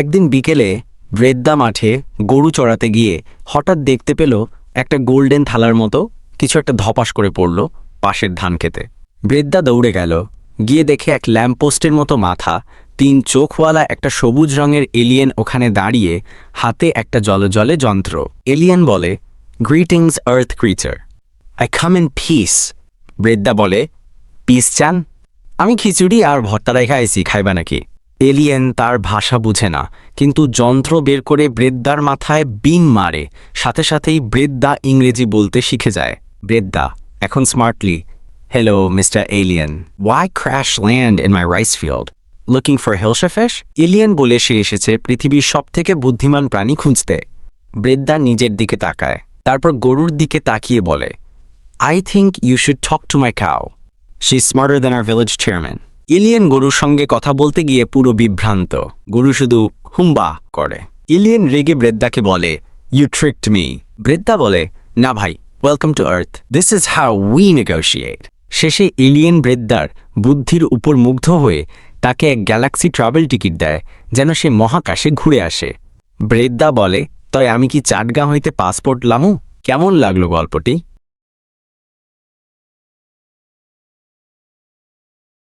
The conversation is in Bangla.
একদিন বিকেলে বৃদ্ধা মাঠে গরু চড়াতে গিয়ে হঠাৎ দেখতে পেল একটা গোল্ডেন থালার মতো কিছু একটা ধপাস করে পড়ল পাশের ধান খেতে। বৃদ্ধা দৌড়ে গেল, গিয়ে দেখে এক ল্যাম্পপোস্টের মতো মাথা, তিন চোখওয়ালা একটা সবুজ রঙের এলিয়েন ওখানে দাঁড়িয়ে হাতে একটা জলজলে যন্ত্র। এলিয়েন বলে greetings earth creature I come in peace বৃদ্ধা বলে পিস চান? আমি খিচুড়ি আর ভর্তা রেখা আইসি খাইবা নাকি? এলিয়েন তার ভাষা বুঝে না, কিন্তু যন্ত্র বের করে বৃদ্ধার মাথায় বিন মারে, সাথে সাথেই বৃদ্ধা ইংরেজি বলতে শিখে যায়। বৃদ্ধা এখন smartly hello mister alien why crash land in my rice field looking for hilsa fish alien বলে সে এসেছে পৃথিবীর সবথেকে বুদ্ধিমান প্রাণী খুঁজতে। বৃদ্ধা নিজের দিকে তাকায়, তারপর গরুর দিকে তাকিয়ে বলে I think you should talk to my cow she smarter than our village chairman alien গরুর সঙ্গে কথা বলতে গিয়ে পুরো বিভ্রান্ত। গরু শুধু হুম্বা করে। ইলিয়েন রেগে ব্রেদ্দাকে বলে ইউ ট্রিকড মি ব্রেদ্দা বলে, না ভাই welcome to earth this is how we negotiate শেষে ইলিয়েন ব্রেদ্দার বুদ্ধির উপর মুগ্ধ হয়ে তাকে এক গ্যালাক্সি ট্রাভেল টিকিট দেয়, যেন সে মহাকাশে ঘুরে আসে। ব্রেদ্দা বলে, তয় আমি কি চাটগাঁ হইতে পাসপোর্ট লামু? কেমন লাগল গল্পটি?